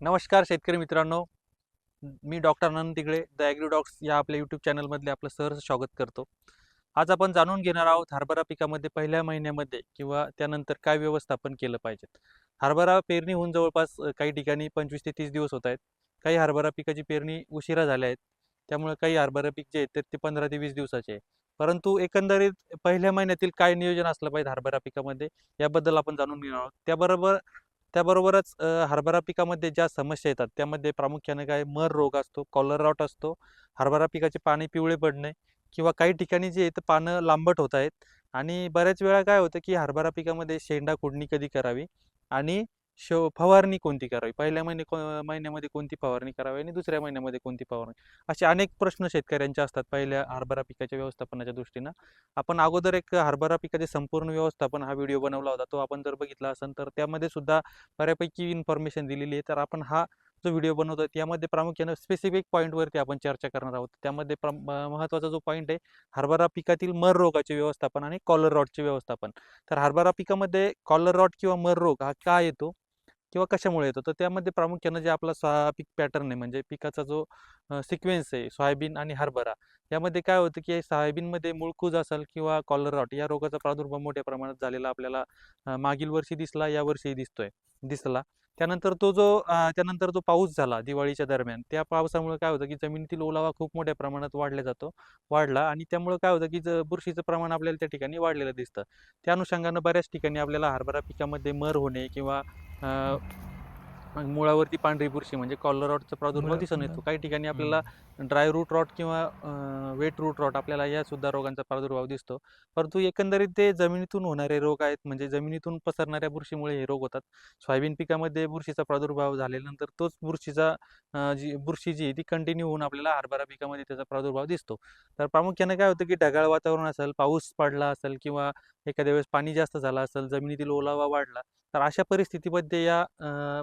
नमस्कार शेतकरी मित्रांनो. मी डॉक्टर आनंद तिगळे द ॲग्रीडॉक्स या आपल्या यूट्यूब चॅनलमधले आपलं सहर्ष स्वागत करतो. आज आपण जाणून घेणार आहोत हरभरा पिकामध्ये पहिल्या महिन्यामध्ये किंवा त्यानंतर काय व्यवस्थापन केलं पाहिजे. हरभरा पेरणी होऊन जवळपास काही ठिकाणी पंचवीस ते तीस दिवस होत आहेत. काही हरभरा पिकाची पेरणी उशिरा झाल्या आहेत त्यामुळे काही हरभरा पीक जे आहेत तर ते पंधरा ते वीस दिवसाचे आहे. परंतु एकंदरीत पहिल्या महिन्यातील काय नियोजन असलं पाहिजे हरभरा पिकामध्ये? याबद्दल आपण जाणून घेणार आहोत. त्याबरोबर त्याबरोबरच हरभरा पिकामध्ये ज्या समस्या येतात त्यामध्ये प्रामुख्याने काय मर रोग असतो कॉलर रॉट असतो हरभरा पिकाचे पाने पिवळे पडणे किंवा काही ठिकाणी जे आहेत पानं लांबट होत आहेत. आणि बऱ्याच वेळा काय होतं की हरभरा पिकामध्ये शेंडा कुडणी कधी करावी? आणि शो फवारणी कोणती करावी? पहिल्या महिने को महिन्यामध्ये कोणती फवारणी करावी आणि दुसऱ्या महिन्यामध्ये कोणती फवारणी? असे अनेक प्रश्न शेतकऱ्यांचे असतात पहिल्या हरभरा पिकाच्या व्यवस्थापनाच्या दृष्टीनं. आपण अगोदर एक हरभरा पिकाचे संपूर्ण व्यवस्थापन हा व्हिडिओ बनवला होता तो आपण जर बघितला असेल तर त्यामध्ये सुद्धा बऱ्यापैकी इन्फॉर्मेशन दिलेली आहे. तर आपण हा जो व्हिडिओ बनवतो त्यामध्ये प्रामुख्याने स्पेसिफिक पॉईंटवरती आपण चर्चा करणार आहोत. त्यामध्ये प्र महत्त्वाचा जो पॉईंट आहे हरभरा पिकातील मर रोगाचे व्यवस्थापन आणि कॉलर रॉटचे व्यवस्थापन. तर हरभरा पिकामध्ये कॉलर रॉट किंवा मर रोग हा का येतो? किंवा कशामुळे येतो? तर त्यामध्ये प्रामुख्यानं जे आपला सा पीक पॅटर्न आहे म्हणजे पिकाचा जो सिक्वेन्स आहे सोयाबीन आणि हरभरा यामध्ये काय होतं की सोयाबीनमध्ये मुळकूज असेल किंवा कॉलरॉट या रोगाचा प्रादुर्भाव मोठ्या प्रमाणात झालेला आपल्याला मागील वर्षी दिसला या वर्षीही दिसतोय दिसला. त्यानंतर तो जो त्यानंतर जो पाऊस झाला दिवाळीच्या दरम्यान त्या पावसामुळे काय होतं की जमिनीतील ओलावा खूप मोठ्या प्रमाणात वाढला जातो वाढला आणि त्यामुळे काय होतं की ज बुरशीचं प्रमाण आपल्याला त्या ठिकाणी वाढलेलं दिसतं. त्या अनुषंगानं बऱ्याच ठिकाणी आपल्याला हरभरा पिकामध्ये मर होणे किंवा अ, मुळावरती पांढरी बुरशी म्हणजे कॉलर रॉटचा प्रादुर्भाव दिसून येतो. काही ठिकाणी आपल्याला ड्राय रूट रॉट किंवा वेट रूट रॉट आपल्याला या सुद्धा रोगांचा प्रादुर्भाव दिसतो. परंतु एकंदरीत ते जमिनीतून होणारे रोग आहेत म्हणजे जमिनीतून पसरणाऱ्या बुरशीमुळे हे रोग होतात. सोयाबीन पिकामध्ये बुरशीचा प्रादुर्भाव झाल्यानंतर तोच बुरशीचा जी बुरशी जी आहे ती कंटिन्यू होऊन आपल्याला हरभरा पिकामध्ये त्याचा प्रादुर्भाव दिसतो. तर प्रामुख्याने काय होतं की ढगाळ वातावरण असेल पाऊस पडला असेल किंवा एखाद्या वेळेस पाणी जास्त झालं असेल जमिनीतील ओलावा वाढला तर अशा परिस्थितीमध्ये या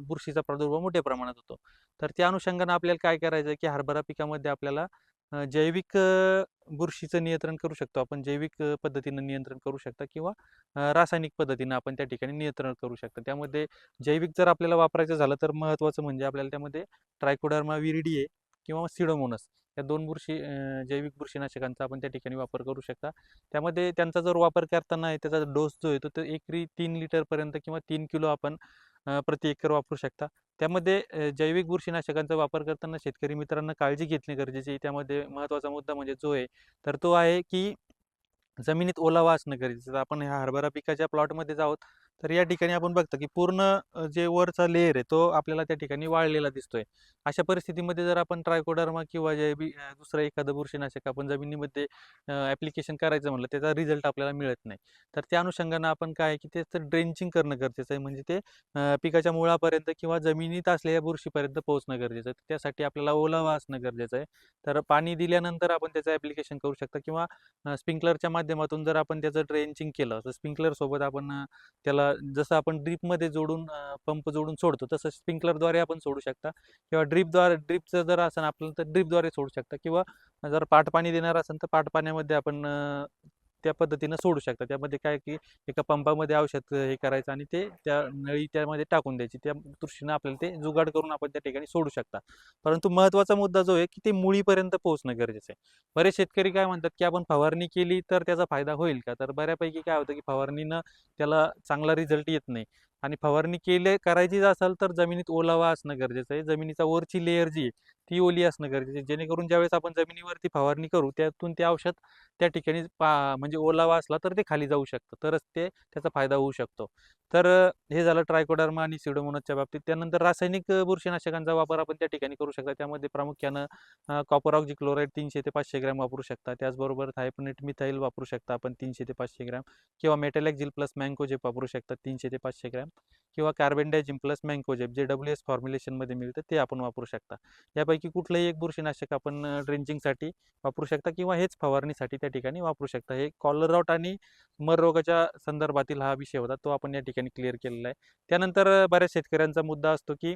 बुरशीचा प्रादुर्भाव मोठ्या प्रमाणात होतो. तर त्या अनुषंगानं आपल्याला काय करायचं आहे की हरभरा पिकामध्ये आपल्याला जैविक बुरशीचं नियंत्रण करू शकतो. आपण जैविक पद्धतीनं नियंत्रण करू शकता किंवा रासायनिक पद्धतीनं आपण त्या ठिकाणी नियंत्रण करू शकता. त्यामध्ये जैविक जर आपल्याला वापरायचं झालं तर महत्त्वाचं म्हणजे आपल्याला त्यामध्ये ट्रायकोडर्मा विरिडीए आहे किंवा सिडोमोनस. या दोन बुरशी जैविक बुरशीनाशकांचा आपण त्या ठिकाणी वापर करू शकता. त्यामध्ये त्यांचा जर वापर करताना आहे त्याचा डोस जो आहे तो तो एकरी तीन लिटरपर्यंत किंवा तीन किलो आपण प्रति एकर वापरू शकता. त्यामध्ये जैविक बुरशीनाशकांचा वापर करताना शेतकरी मित्रांना काळजी घेतणे गरजेचे आहे. त्यामध्ये महत्त्वाचा मुद्दा म्हणजे जो आहे तर तो आहे की जमिनीत ओलावा असणं गरजेचं आपण ह्या हरभरा पिकाच्या प्लॉटमध्ये आहोत तर या ठिकाणी आपण बघतो की पूर्ण जे वरचा लेअर आहे तो आपल्याला त्या ठिकाणी वाळलेला दिसतोय. अशा परिस्थितीमध्ये जर आपण ट्रायकोडर्मा किंवा जे बी दुसरं एखादं बुरशीनाशक आपण जमिनीमध्ये ॲप्लिकेशन करायचं म्हटलं त्याचा रिझल्ट आपल्याला मिळत नाही. तर त्या अनुषंगानं आपण काय आहे की त्याचं ड्रेंचिंग करणं गरजेचं आहे. म्हणजे ते पिकाच्या मुळापर्यंत किंवा जमिनीत असलेल्या बुरशीपर्यंत पोहोचणं गरजेचं आहे. त्यासाठी आपल्याला ओलावा असणं गरजेचं आहे. तर पाणी दिल्यानंतर आपण त्याचं ॲप्लिकेशन करू शकता किंवा स्प्रिंकलरच्या माध्यमातून जर आपण त्याचं ड्रेंचिंग केलं तर स्प्रिंकलरसोबत आपण त्याला जसं आपण ड्रीपमध्ये जोडून पंप जोडून सोडतो तसं स्प्रिंकलरद्वारे आपण सोडू शकता. किंवा ड्रीपद्वारे ड्रीपचं जर असेल आपलं तर ड्रीपद्वारे सोडू शकता. किंवा जर पाट पाणी देणार असेल तर पाट पाण्यामध्ये आपण त्या पद्धतीनं सोडू शकता त्यामध्ये काय की एका पंपामध्ये औषध हे करायचं आणि ते त्या नळी त्यामध्ये टाकून द्यायची. त्या दृष्टीनं आपल्याला ते जुगाड करून आपण त्या ठिकाणी सोडू शकता. परंतु महत्त्वाचा मुद्दा जो आहे की ते मुळीपर्यंत पोहोचणं गरजेचं आहे. बरेच शेतकरी काय म्हणतात की आपण फवारणी केली तर त्याचा फायदा होईल का? तर बऱ्यापैकी काय होतं की फवारणीनं त्याला चांगला रिझल्ट येत नाही. आणि फवारणी केले करायची असेल तर जमिनीत ओलावा असणं गरजेचं आहे. जमिनीचा वरची लेअर जी आहे ती ओली असणं गरजेचं आहे. जेणेकरून ज्यावेळेस आपण जमिनीवरती फवारणी करू त्यातून ते औषध त्या ठिकाणी पा म्हणजे ओलावा असला तर ते खाली जाऊ शकतं. तरच ते त्याचा फायदा होऊ शकतो. तर हे झालं ट्रायकोडर्मा आणि सिडोमोनसच्या बाबतीत. त्यानंतर रासायनिक बुरशीनाशकांचा वापर आपण त्या ठिकाणी करू शकता. त्यामध्ये प्रामुख्यानं कॉपर ऑक्झिक्लोराईड तीनशे ते पाचशे ग्रॅम वापरू शकता. त्याचबरोबर थायपनेट मिथाईल वापरू शकता आपण तीनशे ते पाचशे ग्रॅम. किंवा मेटॅलॅक्झिल प्लस मँकोजेप वापरू शकता तीनशे ते पाचशे ग्रॅम. किंवा कार्बेंडायजिम प्लस मँकोजेब जे डब्ल्यू एस फॉर्म्युलेशनमध्ये मिळतं ते आपण वापरू शकता. यापैकी कुठलंही एक बुरशीनाशक आपण ड्रेंचिंगसाठी वापरू शकता किंवा हेच फवारणीसाठी त्या ठिकाणी वापरू शकता. हे कॉलर रॉट आणि मर रोगाच्या संदर्भातील हा विषय होता तो आपण या ठिकाणी क्लिअर केलेला आहे. त्यानंतर बऱ्याच शेतकऱ्यांचा मुद्दा असतो की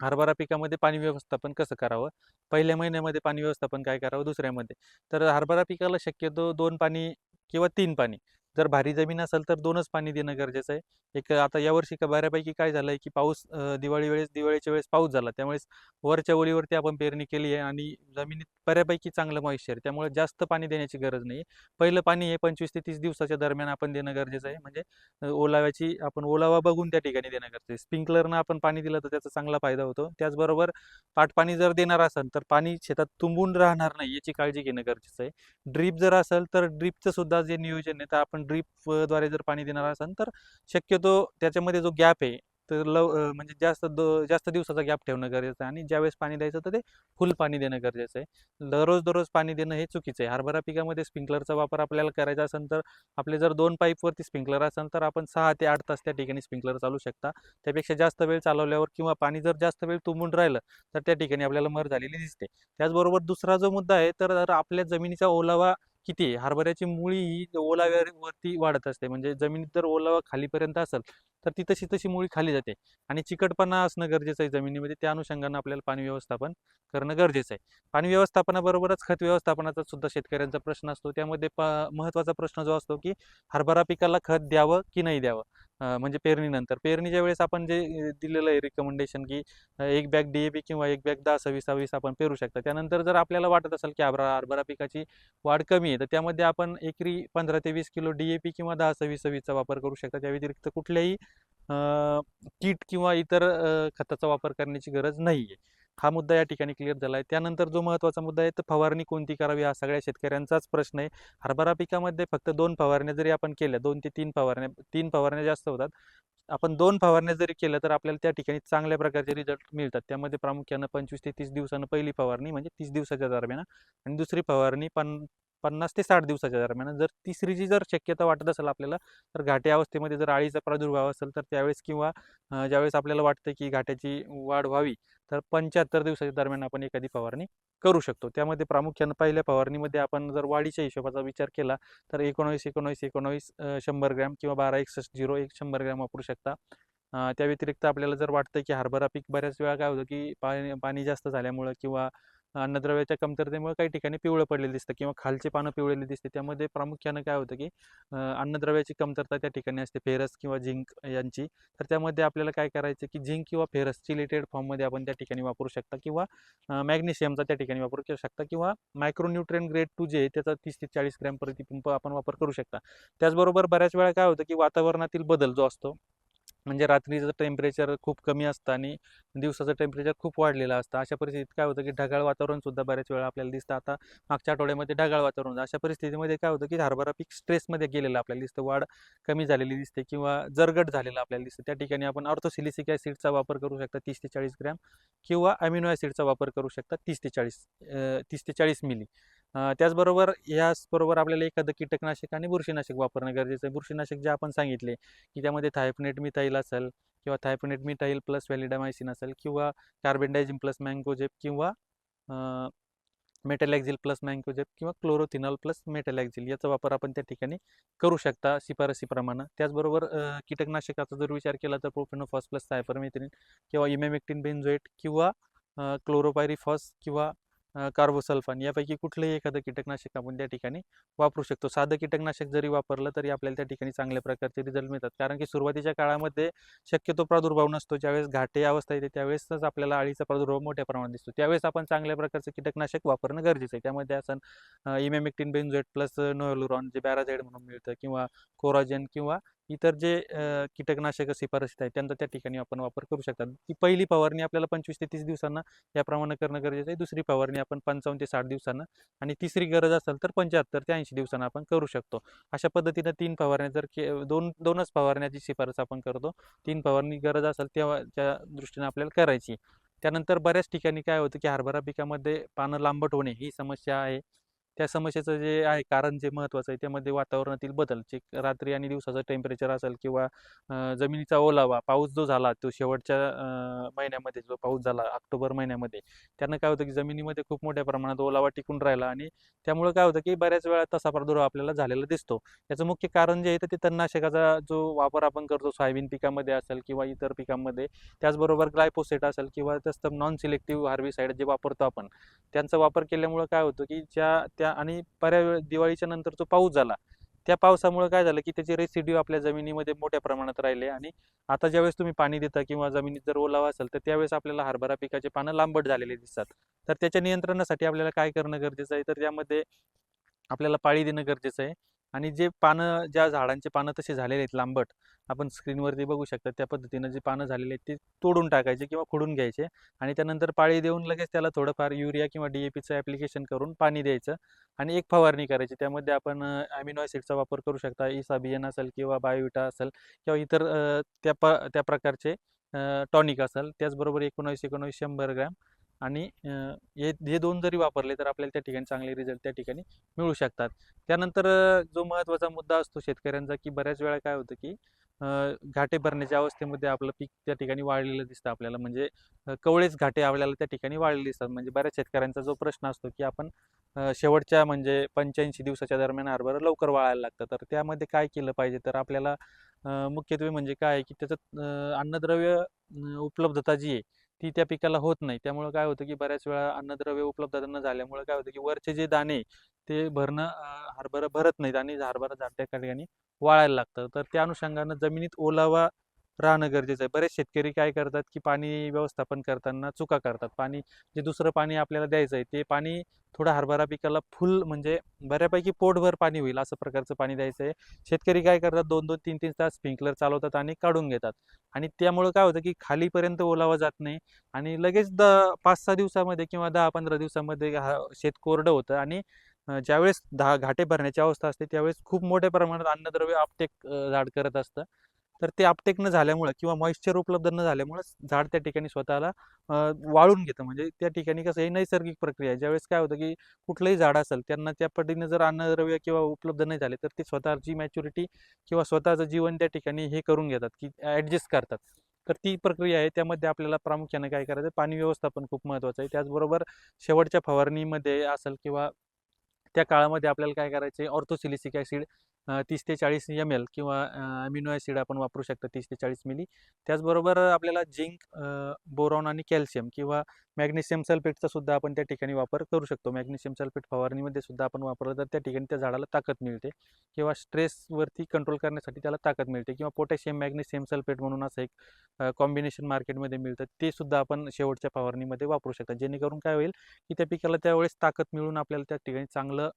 हरभरा पिकामध्ये पाणी व्यवस्थापन कसं करावं? पहिल्या महिन्यामध्ये पाणी व्यवस्थापन काय करावं? दुसऱ्यामध्ये. तर हरभरा पिकाला शक्यतो दोन पाणी किंवा तीन पाणी जर भारी जमीन असेल तर दोनच पाणी देणं गरजेचं आहे. एक आता यावर्षी का बऱ्यापैकी काय झालं आहे की पाऊस दिवाळी वेळेस दिवाळीच्या वेळेस पाऊस झाला. त्यामुळे वरच्या ओळीवरती आपण पेरणी केली आहे आणि जमिनीत बऱ्यापैकी चांगलं मॉइश्चर त्यामुळे जास्त पाणी देण्याची गरज नाही पहिलं पाणी हे पंचवीस ते तीस दिवसाच्या दरम्यान आपण देणं गरजेचं आहे. म्हणजे ओलाव्याची आपण ओलावा बघून त्या ठिकाणी देणं गरजेचं आहे. स्प्रिंकलरनं आपण पाणी दिलं तर त्याचा चांगला फायदा होतो. त्याचबरोबर पाटपाणी जर देणार असेल तर पाणी शेतात तुंबून राहणार नाही याची काळजी घेणं गरजेचं आहे. ड्रीप जर असेल तर ड्रीपचं सुद्धा जे नियोजन आहे तर आपण ड्रीपद्वारे जर पाणी देणार असाल तर शक्यतो त्याच्यामध्ये जो गॅप आहे तर लव म्हणजे जास्त दो जास्त दिवसाचा गॅप ठेवणं गरजेचं आहे आणि ज्यावेळेस पाणी द्यायचं तर ते फुल पाणी देणं गरजेचं आहे. दररोज दररोज पाणी देणं हे चुकीचं आहे. हरभरा पिकामध्ये स्प्रिंकलरचा वापर आपल्याला करायचा असेल तर आपले जर दोन पाईपवरती स्प्रिंकलर असेल तर आपण सहा ते आठ तास त्या ठिकाणी स्प्रिंकलर चालू शकता. त्यापेक्षा जास्त वेळ चालवल्यावर किंवा पाणी जर जास्त वेळ तुंबून राहिलं तर त्या ठिकाणी आपल्याला मर झालेली दिसते. त्याचबरोबर दुसरा जो मुद्दा आहे तर आपल्या जमिनीचा ओलावा किती आहे? हरभऱ्याची मुळी ही ओलाव्यावरती वाढत असते. म्हणजे जमिनीत जर ओलावा खालीपर्यंत असेल तर ती तशी तशी मुळी खाली जाते. आणि चिकटपणा असणं गरजेचं आहे जमिनीमध्ये. त्या अनुषंगानं आपल्याला पाणी व्यवस्थापन करणं गरजेचं आहे. पाणी व्यवस्थापनाबरोबरच खत व्यवस्थापनाचा सुद्धा शेतकऱ्यांचा प्रश्न असतो. त्यामध्ये प महत्त्वाचा प्रश्न जो असतो की हरभरा पिकाला खत द्यावं की नाही द्यावं? म्हणजे पेरणीनंतर. पेरणीच्या वेळेस आपण जे दिलेलं आहे रिकमेंडेशन की एक बॅग डी ए पी किंवा एक बॅग दहा सव्वीस सव्वीस आपण पेरू शकता. त्यानंतर जर आपल्याला वाटत असेल की हरभरा हरभरा पिकाची वाढ कमी आहे तर त्यामध्ये आपण एकरी पंधरा ते वीस किलो डी ए पी किंवा दहा सव्वीस सव्वीसचा वापर करू शकता. त्या व्यतिरिक्त कुठल्याही कीट किंवा इतर खताचा वापर करण्याची गरज नाही आहे हा मुद्दा या ठिकाणी क्लिअर झाला आहे त्यानंतर जो महत्त्वाचा मुद्दा आहे तर फवारणी कोणती करावी हा सगळ्या शेतकऱ्यांचाच प्रश्न आहे. हरभरा पिकामध्ये फक्त दोन फवारण्या जरी आपण केल्या दोन ते तीन फवारण्या तीन फवारण्या जास्त होतात. आपण दोन फवारण्या जरी केल्या तर आपल्याला त्या ठिकाणी चांगल्या प्रकारचे रिझल्ट मिळतात. त्यामध्ये प्रामुख्यानं पंचवीस ते तीस दिवसानं पहिली फवारणी म्हणजे तीस दिवसाच्या दरम्यान आणि दुसरी फवारणी पण पन्नास ते साठ दिवसाच्या दरम्यान. जर तिसरीची जर शक्यता वाटत असेल आपल्याला तर घाटे अवस्थेमध्ये जर अळीचा प्रादुर्भाव असेल तर त्यावेळेस किंवा ज्यावेळेस आपल्याला वाटतं की घाट्याची वाढ व्हावी तर पंच्याहत्तर दिवसाच्या दरम्यान आपण एखादी फवारणी करू शकतो. त्यामध्ये प्रामुख्यानं पहिल्या फवारणीमध्ये आपण जर वाढीच्या हिशोबाचा विचार केला तर एकोणावीस एकोणावीस एकोणावीस शंभर ग्रॅम किंवा बारा एकसष्ट झिरो एक शंभर ग्रॅम वापरू शकता. त्या व्यतिरिक्त आपल्याला जर वाटतं की हरभरा पीक बऱ्याच वेळा काय होतं की पाणी पाणी जास्त झाल्यामुळं किंवा अन्नद्रव्याच्या कमतरतेमुळे काही ठिकाणी पिवळं पडलेलं दिसतं किंवा खालचे पानं पिवळलेली दिसते. त्यामध्ये प्रामुख्यानं काय होतं की अन्नद्रव्याची कमतरता त्या ठिकाणी असते. फेरस किंवा झिंक यांची. तर त्यामध्ये आपल्याला काय करायचं की झिंक किंवा फेरस चिलेटेड फॉर्ममध्ये आपण त्या ठिकाणी वापरू शकता किंवा मॅग्नेशियमचा त्या ठिकाणी वापर करू शकता किंवा मायक्रोन्यूट्रियन ग्रेड टू जे त्याचा तीस ते चाळीस ग्रॅम प्रतिपिंप आपण वापर करू शकता. त्याचबरोबर बऱ्याच वेळा काय होतं की वातावरणातील बदल जो असतो म्हणजे रात्रीचं टेम्परेचर खूप कमी असतं आणि दिवसाचं टेम्परेचर खूप वाढलेलं असतं. अशा परिस्थितीत काय होतं की ढगाळ वातावरण सुद्धा बऱ्याच वेळा आपल्याला दिसतं. आता मागच्या आठवड्यामध्ये ढगाळ वातावरण अशा परिस्थितीमध्ये काय होतं की हरभरा पीक स्ट्रेसमध्ये गेलेलं आपल्याला दिसतं. वाढ कमी झालेली दिसते किंवा जरगट झालेलं आपल्याला दिसतं. त्या ठिकाणी आपण ऑर्थोसिलिसिक ॲसिडचा वापर करू शकता तीस ते चाळीस ग्रॅम किंवा अमिनो ॲसिडचा वापर करू शकता तीस ते चाळीस तीस ते चाळीस मिली. त्याचबरोबर याचबरोबर आपल्याला एखादं कीटकनाशक आणि बुरशीनाशक वापरणं गरजेचं आहे. बुरशीनाशक जे आपण सांगितले की त्यामध्ये थायपनेट मिथाईल असेल किंवा थायपनेट मिटाईल प्लस व्हॅलिडामायसिन असेल किंवा कार्बेंडायझिम प्लस मँगोजेप किंवा मेटॅलॅक्झिल प्लस मँगोजेप किंवा क्लोरोथिनॉल प्लस मेटॅलॅक्झिल याचा वापर आपण त्या ठिकाणी करू शकता शिफारसीप्रमाणे. त्याचबरोबर कीटकनाशकाचा जर विचार केला तर प्रोफेनोफॉस प्लस सायपरमेथ्रिन किंवा इमेमेक्टिन बेन्झोएट किंवा क्लोरोपायरिफॉस किंवा कार्बोसल्फान यापैकी कुठलंही एखादं कीटकनाशक आपण त्या ठिकाणी वापरू शकतो. साधं कीटकनाशक जरी वापरलं तरी आपल्याला त्या ठिकाणी चांगल्या प्रकारचे रिझल्ट मिळतात. कारण की सुरुवातीच्या काळामध्ये शक्यतो प्रादुर्भाव नसतो. ज्यावेळेस घाटे अवस्था येते त्यावेळेसच आपल्याला अळीचा प्रादुर्भाव मोठ्या प्रमाणात दिसतो. त्यावेळेस आपण चांगल्या प्रकारचं कीटकनाशक वापरणं गरजेचं आहे. त्यामध्ये असं इमेमेक्टिन बेन्झोएट प्लस नोलुरॉन जे बॅराझाईड म्हणून मिळतं किंवा कोराजेन किंवा इतर जे कीटकनाशक शिफारसीत आहेत त्यांचा त्या ठिकाणी आपण वापर करू शकतात ती पहिली फवारणी आपल्याला पंचवीस ते तीस दिवसांना याप्रमाणे करणं गरजेचं आहे. दुसरी फवारणी आपण पंचावन्न ते साठ दिवसांना आणि तिसरी गरज असेल तर पंच्याहत्तर ते ऐंशी दिवसांना आपण करू शकतो. अशा पद्धतीनं तीन फवारण्या जर के दोन दोनच फवारण्याची शिफारस आपण करतो. तीन फवारणी गरज असेल तेव्हा त्या दृष्टीने आपल्याला करायची. त्यानंतर बऱ्याच ठिकाणी काय होतं की हरभरा पिकामध्ये पानं लांबट होणे ही समस्या आहे. त्या समस्येचं जे आहे कारण जे महत्त्वाचं आहे त्यामध्ये वातावरणातील बदल जे रात्री आणि दिवसाचं टेम्परेचर असेल किंवा जमिनीचा ओलावा पाऊस जो झाला तो शेवटच्या महिन्यामध्ये जो पाऊस झाला ऑक्टोबर महिन्यामध्ये त्यानं काय होतं की जमिनीमध्ये खूप मोठ्या प्रमाणात ओलावा टिकून राहिला आणि त्यामुळे काय होतं की बऱ्याच वेळा तसा प्रादुर्भाव आपल्याला झालेला दिसतो. याचं मुख्य कारण जे आहे तर ते तणनाशकाचा जो वापर आपण करतो सोयाबीन पिकामध्ये असेल किंवा इतर पिकांमध्ये त्याचबरोबर ग्लायपोसेट असेल किंवा तसं नॉन सिलेक्टिव्ह हार्बिसाईड जे वापरतो आपण त्यांचा वापर केल्यामुळं काय होतं की ज्या त्या आणि पर्या दिवाळीच्या नंतर जो पाऊस झाला त्या पावसामुळे काय झालं की त्याचे रेसिड्यू आपल्या जमिनीमध्ये मोठ्या प्रमाणात राहिले आणि आता ज्यावेळेस तुम्ही पाणी देता किंवा जमिनीत जर ओलावा असेल तर त्यावेळेस आपल्याला हरभरा पिकाचे पानं लांबट झालेले दिसतात. तर त्याच्या नियंत्रणासाठी आपल्याला काय करणं गरजेचं आहे? तर त्यामध्ये आपल्याला पाळी देणं गरजेचं आहे. आणि जे पानं ज्या झाडांचे पानं तसे झालेले आहेत लांबट आपण स्क्रीनवरती बघू शकता त्या पद्धतीनं जे पानं झालेले आहेत ते तोडून टाकायचे किंवा खोडून घ्यायचे आणि त्यानंतर पाळी देऊन लगेच त्याला थोडंफार युरिया किंवा डी ए पीचं ॲप्लिकेशन करून पाणी द्यायचं आणि एक फवारणी करायची. त्यामध्ये आपण ॲमिनो ॲसिडचा वापर करू शकता इसाबियन असेल किंवा बायोविटा असेल किंवा इतर त्या प त्या प्रकारचे टॉनिक असेल त्याचबरोबर एकोणावीस एकोणावीस शंभर ग्रॅम आणि हे हे दोन जरी वापरले तर आपल्याला त्या ठिकाणी चांगले रिझल्ट त्या ठिकाणी मिळू शकतात. त्यानंतर जो महत्त्वाचा मुद्दा असतो शेतकऱ्यांचा की बऱ्याच वेळा काय होतं की घाटे भरण्याच्या अवस्थेमध्ये आपलं पीक त्या ठिकाणी वाढलेलं दिसतं आपल्याला. म्हणजे कवळेच घाटे आपल्याला त्या ठिकाणी वाढलेले दिसतात. म्हणजे बऱ्याच शेतकऱ्यांचा जो प्रश्न असतो की आपण शेवटच्या म्हणजे पंच्याऐंशी दिवसाच्या दरम्यान हरभरा लवकर वाळायला लागतं. तर त्यामध्ये काय केलं पाहिजे? तर आपल्याला मुख्यत्वे म्हणजे काय आहे की त्याचं अन्नद्रव्य उपलब्धता जी आहे ती त्या पिकाला होत नाही. त्यामुळे काय होतं की बऱ्याच वेळा अन्नद्रव्य उपलब्धता न झाल्यामुळे काय होतं की वरचे जे दाणे ते भरणं हरभरा भरत नाहीत आणि हरभरा झाड त्या ठिकाणी वाळायला लागतं. तर त्या अनुषंगानं जमिनीत ओलावा राहणं गरजेचं आहे. बरेच शेतकरी काय करतात की पाणी व्यवस्थापन करताना चुका करतात. पाणी जे दुसरं पाणी आपल्याला द्यायचं आहे ते पाणी थोडं हरभरा पिकाला फुल म्हणजे बऱ्यापैकी पोटभर पाणी होईल असं प्रकारचं पाणी द्यायचं आहे. शेतकरी काय करतात दोन दोन तीन तीन तास स्प्रिंकलर चालवतात आणि काढून घेतात. आणि त्यामुळं काय होतं की खालीपर्यंत ओलावा जात नाही आणि लगेच द पाच सहा दिवसामध्ये किंवा दहा पंधरा दिवसामध्ये शेत कोरडं होतं आणि ज्यावेळेस दहा घाटे भरण्याची अवस्था असते त्यावेळेस खूप मोठ्या प्रमाणात अन्नद्रव्य आपटेक झाड करत असतं. तर ते आपटेक न झाल्यामुळं किंवा मॉइश्चर उपलब्ध न झाल्यामुळं झाड त्या ठिकाणी स्वतःला वाळून घेतं. म्हणजे त्या ठिकाणी कसं हे नैसर्गिक प्रक्रिया आहे. ज्यावेळेस काय होतं की कुठलंही झाड असेल त्यांना त्या पद्धतीनं जर अन्नद्रव्य किंवा उपलब्ध नाही झाले तर ते स्वतःची मॅच्युरिटी किंवा स्वतःचं जीवन त्या ठिकाणी हे करून घेतात की ॲडजस्ट करतात. तर ती प्रक्रिया आहे. त्यामध्ये आपल्याला प्रामुख्याने काय करायचं पाणी व्यवस्थापन खूप महत्त्वाचं आहे. त्याचबरोबर शेवटच्या फवारणीमध्ये असेल किंवा त्या काळामध्ये आपल्याला काय करायचे ऑर्थोसिलिसिक ॲसिड तीस ते चाळीस एम एल किंवा अमिनो ॲसिड आपण वापरू शकतो तीस ते चाळीस मिली त्याचबरोबर आपल्याला झिंक बोरॉन आणि कॅल्शियम किंवा मॅग्नेशियम सल्फेटचा सुद्धा आपण त्या ठिकाणी वापर करू शकतो. मॅग्नेशियम सल्फेट फवारणीमध्ये सुद्धा आपण वापरलं तर त्या ठिकाणी त्या झाडाला ताकद मिळते किंवा स्ट्रेसवरती कंट्रोल करण्यासाठी त्याला ताकद मिळते किंवा पोटॅशियम मॅग्नेशियम सल्फेट म्हणून असं एक कॉम्बिनेशन मार्केटमध्ये मिळतं. ते सुद्धा आपण शेवटच्या फवारणीमध्ये वापरू शकतो. जेणेकरून काय होईल की त्या पिकाला त्यावेळेस ताकद मिळून आपल्याला त्या ठिकाणी चांगलं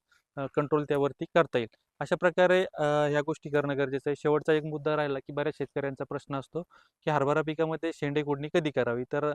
कंट्रोल त्यावरती करता येईल. अशा प्रकारे ह्या गोष्टी करणं गरजेचं आहे. शेवटचा एक मुद्दा राहिला की बऱ्याच शेतकऱ्यांचा प्रश्न असतो की हरभरा पिकामध्ये शेंडे कोडणी कधी करावी? तर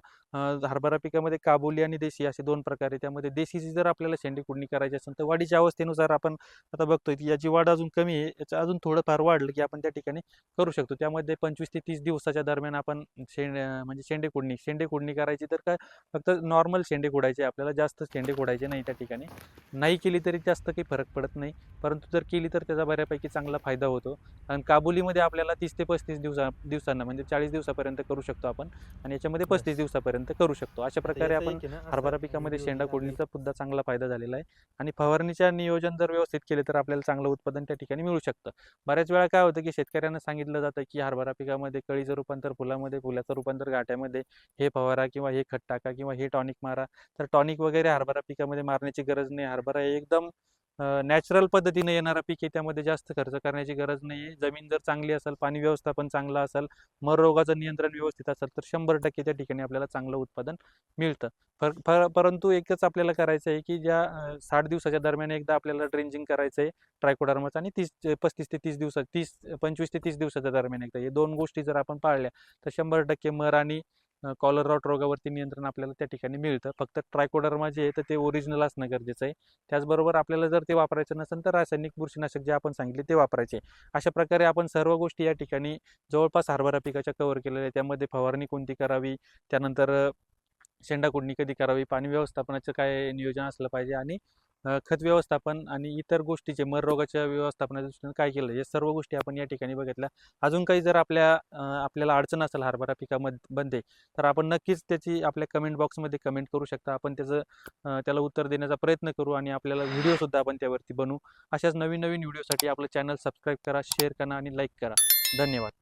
हरभरा पिकामध्ये काबुली आणि देशी असे दोन प्रकार आहे त्यामध्ये देशीची जर आपल्याला शेंडे कोडणी करायची असेल तर वाढीच्या अवस्थेनुसार आपण आता बघतोय की याची वाढ अजून कमी आहे. याचं अजून थोडंफार वाढलं की आपण त्या ठिकाणी करू शकतो. त्यामध्ये पंचवीस ते तीस दिवसाच्या दरम्यान आपण शेंड म्हणजे शेंडे कोडणी शेंडे कोडणी करायची तर काय? फक्त नॉर्मल शेंडे कुडायचे आपल्याला जास्त शेंडे कुडायचे नाही त्या ठिकाणी. नाही केली तरी जास्त काही फरक पडत नाही. परंतु जर केली तर त्याचा बऱ्यापैकी चांगला फायदा होतो. आणि काबुलीमध्ये आपल्याला तीस ते पस्तीस दिवसा दिवसांना म्हणजे चाळीस दिवसापर्यंत करू शकतो आपण आणि याच्यामध्ये. पस्तीस दिवसापर्यंत करू शकतो. अशा प्रकारे आपण हरभरा पिकामध्ये शेंडा कोडणीचा सुद्धा चांगला फायदा झालेला आहे आणि फवारणीच्या नियोजन जर व्यवस्थित केले तर आपल्याला चांगलं उत्पादन त्या ठिकाणी मिळू शकतं. बऱ्याच वेळा काय होतं की शेतकऱ्यांना सांगितलं जातं की हरभरा पिकामध्ये कळीचं रूपांतर फुलामध्ये फुलाचं रूपांतर घाट्यामध्ये हे फवारा किंवा हे खत टाका किंवा हे टॉनिक मारा. तर टॉनिक वगैरे हरभरा पिकामध्ये मारण्याची गरज नाही. हरभरा एकदम नॅचरल पद्धतीने येणारा पीक आहे त्यामध्ये जास्त खर्च करण्याची गरज नाही आहे. जमीन जर चांगली असेल पाणी व्यवस्थापन चांगलं असेल मर रोगाचं नियंत्रण व्यवस्थित असेल तर शंभर टक्के त्या ठिकाणी आपल्याला चांगलं उत्पादन मिळतं. पर पर- परंतु एकच आपल्याला करायचं आहे की ज्या साठ दिवसाच्या दरम्यान एकदा आपल्याला ड्रेंजिंग करायचं आहे ट्रायकोडर्माचं आणि तीस पस्तीस ते तीस दिवसात तीस पंचवीस ते तीस दिवसाच्या दरम्यान एकदा. हे दोन गोष्टी जर आपण पाळल्या तर शंभर टक्के मर आणि कॉलर रॉट रोगावरती नियंत्रण आपल्याला त्या ठिकाणी मिळतं. फक्त ट्रायकोडर्मा जे आहे तर ते ओरिजिनल असणं गरजेचं आहे. त्याचबरोबर आपल्याला जर ते वापरायचं नसेल तर रासायनिक बुरशीनाशक जे आपण सांगितले ते वापरायचे. अशा प्रकारे आपण सर्व गोष्टी या ठिकाणी जवळपास हरभरा पिकाच्या कव्हर केलेल्या आहे त्यामध्ये फवारणी कोणती करावी? त्यानंतर शेंडा कुडणी कधी करावी? पाणी व्यवस्थापनाचं काय नियोजन असलं पाहिजे? आणि खत व्यवस्थापन आणि इतर गोष्टीचे मर रोगाच्या व्यवस्थापनाच्या दृष्टीने काय केलं? हे सर्व गोष्टी आपण या ठिकाणी बघितल्या. अजून काही जर आपल्या आपल्याला अडचण असेल हरभरा पिकामध्ये बनते तर आपण नक्कीच त्याची आपल्या कमेंट बॉक्समध्ये कमेंट करू शकता. आपण त्याचं त्याला उत्तर देण्याचा प्रयत्न करू आणि आपल्याला व्हिडिओसुद्धा आपण त्यावरती बनवू. अशाच नवीन नवीन व्हिडिओसाठी आपलं चॅनल सबस्क्राईब करा शेअर करा आणि लाईक करा. धन्यवाद.